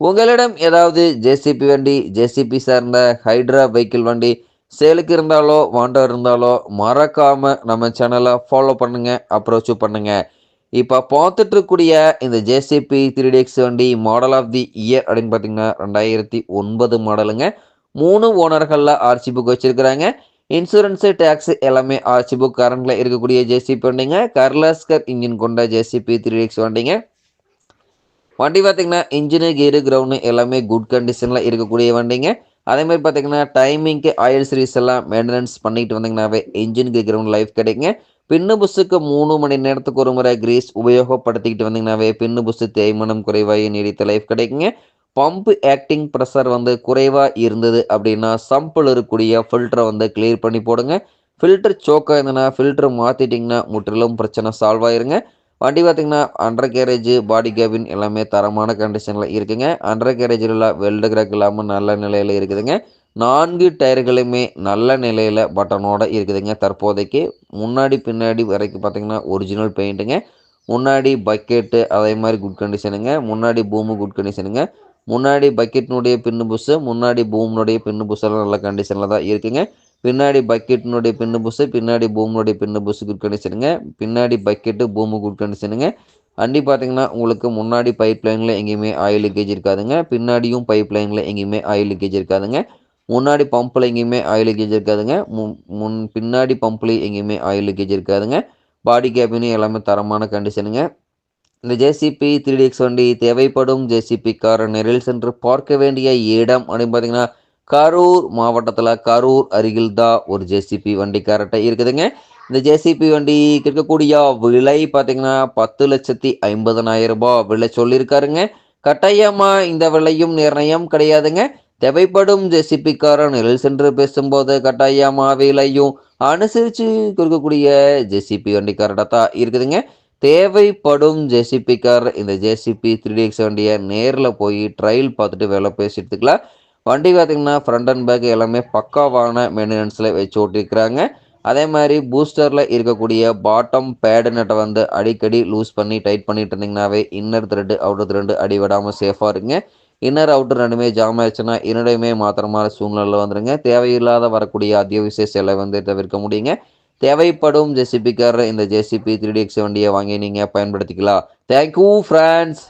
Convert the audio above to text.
உங்களிடம் ஏதாவது ஜேசிபி வண்டி ஜேசிபி சார்ந்த ஹைட்ரா வெஹிக்கிள் வண்டி சேலுக்கு இருந்தாலோ வாண்டோ இருந்தாலோ மறக்காம நம்ம சேனலை ஃபாலோ பண்ணுங்க அப்ரோச் பண்ணுங்க. இப்போ பார்த்துட்டு இருக்கக்கூடிய இந்த ஜேசிபி த்ரீ டிஎக்ஸ் வண்டி மாடல் ஆஃப் தி இயர் அப்படின்னு பார்த்தீங்கன்னா ரெண்டாயிரத்தி ஒன்பது மாடலுங்க மூணு ஓனர்களில் ஆர்சி புக் வச்சிருக்கிறாங்க. இன்சூரன்ஸு டேக்ஸ் எல்லாமே ஆர்சி புக் கரண்டில் இருக்கக்கூடிய ஜேசிபி வண்டிங்க. கர்லாஸ்கர் இன்ஜின் கொண்ட ஜேசிபி த்ரீ டிஎக்ஸ் வண்டிங்க. வண்டி பார்த்தீங்கன்னா இன்ஜினு கீரு கிரவுண்டு எல்லாமே குட் கண்டிஷனில் இருக்கக்கூடிய வண்டிங்க. அதே மாதிரி பார்த்தீங்கன்னா டைமிங்க்கு ஆயில் சர்வீஸ் எல்லாம் மெயின்டெனன்ஸ் பண்ணிட்டு வந்தீங்கன்னாவே இன்ஜினுக்கு கிரவுண்ட் லைஃப் கிடைக்குங்க. பின்னு புஸ்ஸுக்கு மூணு மணி நேரத்துக்கு ஒரு முறை கிரீஸ் உபயோகப்படுத்திக்கிட்டு வந்தீங்கன்னாவே பின்னு புஸ்ஸு தேய்மானம் குறைவாக நீடித்த லைஃப் கிடைக்குங்க. பம்பு ஆக்டிங் ப்ரெஷர் வந்து குறைவாக இருந்தது அப்படின்னா சம்பிள் இருக்கக்கூடிய ஃபில்டரை வந்து கிளியர் பண்ணி போடுங்க. ஃபில்டர் சோக்காக இருந்ததுன்னா ஃபில்டர் மாற்றிட்டிங்கன்னா முற்றிலும் பிரச்சனை சால்வ் ஆயிருங்க. வண்டி பார்த்திங்கன்னா அண்டர் கேரேஜ் பாடி கேபின் எல்லாமே தரமான கண்டிஷனில் இருக்குங்க. அண்டர் கேரேஜில் உள்ள வெல்டு கிராக் இல்லாமல் நல்ல நிலையில் இருக்குதுங்க. நான்கு டயர்களுமே நல்ல நிலையில் பட்டனோடு இருக்குதுங்க. தற்போதைக்கு முன்னாடி பின்னாடி வரைக்கும் பார்த்திங்கன்னா ஒரிஜினல் பெயிண்ட்டுங்க முன்னாடி பக்கெட்டு அதே மாதிரி குட் கண்டிஷனுங்க முன்னாடி பூமு குட் கண்டிஷனுங்க முன்னாடி பக்கெட்டினுடைய பின்னு புஸ்ஸு முன்னாடி பூமினுடைய பின்னு புஸ்ஸெல்லாம் நல்ல கண்டிஷனில் தான் இருக்குங்க. பின்னாடி பக்கெட்டினுடைய பின்னு புஸ்ஸு பின்னாடி பூமினுடைய பின்னு புஸ்ஸு குட் கண்டிஷனுங்க பின்னாடி பக்கெட்டு பூமு குட் கண்டிஷனுங்க அண்டி பார்த்தீங்கன்னா உங்களுக்கு முன்னாடி பைப் லைனில் எங்கேயுமே ஆயில் லீக்கேஜ் இருக்காதுங்க. பின்னாடியும் பைப் லைனில் எங்கேயுமே ஆயில் லீக்கேஜ் இருக்காதுங்க. முன்னாடி பம்பில் எங்கேயுமே ஆயில் லீக்கேஜ் இருக்காதுங்க. முன் பின்னாடி பம்ப்லேயும் எங்கேயுமே ஆயில் லீக்கேஜ் இருக்காதுங்க. பாடி கேபினும் எல்லாமே தரமான கண்டிஷனுங்க இந்த ஜேசிபி த்ரீ டிஎக்ஸ் வண்டி தேவைப்படும் ஜேசிபி கார் நெரில் சென்று பார்க்க வேண்டிய இடம் அப்படின்னு பார்த்தீங்கன்னா கரூர் மாவட்டத்தில் கரூர் அருகில் தான் ஒரு ஜேசிபி வண்டி கரெக்டாக இருக்குதுங்க. இந்த ஜேசிபி வண்டி இருக்கக்கூடிய விலை பார்த்தீங்கன்னா பத்து லட்சத்தி ஐம்பதனாயிரம் ரூபாய் விலை சொல்லியிருக்காருங்க. கட்டாயமாக இந்த விலையும் நிர்ணயம் கிடையாதுங்க. தேவைப்படும் ஜெசிபிக்காரன் நிழல் சென்று பேசும்போது கட்டாயமாக விலையும் அனுசரித்து கொடுக்கக்கூடிய ஜெசிபி வண்டி தான் இருக்குதுங்க. தேவைப்படும் ஜெசிபிக்கார் இந்த ஜேசிபி த்ரீ எக்ஸ் வண்டியை நேரில் போய் ட்ரையல் பார்த்துட்டு வேலை பேசி எடுத்துக்கலாம் வண்டி பார்த்திங்கன்னா ஃப்ரண்ட் அண்ட் பேக் எல்லாமே பக்காவான மெயின்டெனன்ஸில் வச்சு ஓட்டிருக்கிறாங்க. அதே மாதிரி பூஸ்டரில் இருக்கக்கூடிய பாட்டம் பேடு நட்டை வந்து அடிக்கடி லூஸ் பண்ணி டைட் பண்ணிட்டு இருந்தீங்கன்னாவே இன்னர் த்ரெட்டு அவுட்டர் த்ரெட்டு அடி விடாமல் சேஃபாக இருங்க. இன்னர் அவுட்டர் ரெண்டுமே ஜாம் ஆயிடுச்சுன்னா இரண்டையுமே மாத்திரமான சூழ்நிலை வந்துடுங்க தேவையில்லாத வரக்கூடிய அத்தியாவசிய செலவை வந்து தவிர்க்க முடியுங்க. தேவைப்படும் ஜெசிபிக்காரர் இந்த ஜேசிபி த்ரீ டி எக்ஸ் வண்டியை வாங்கி நீங்கள் பயன்படுத்திக்கலாம். Thank you friends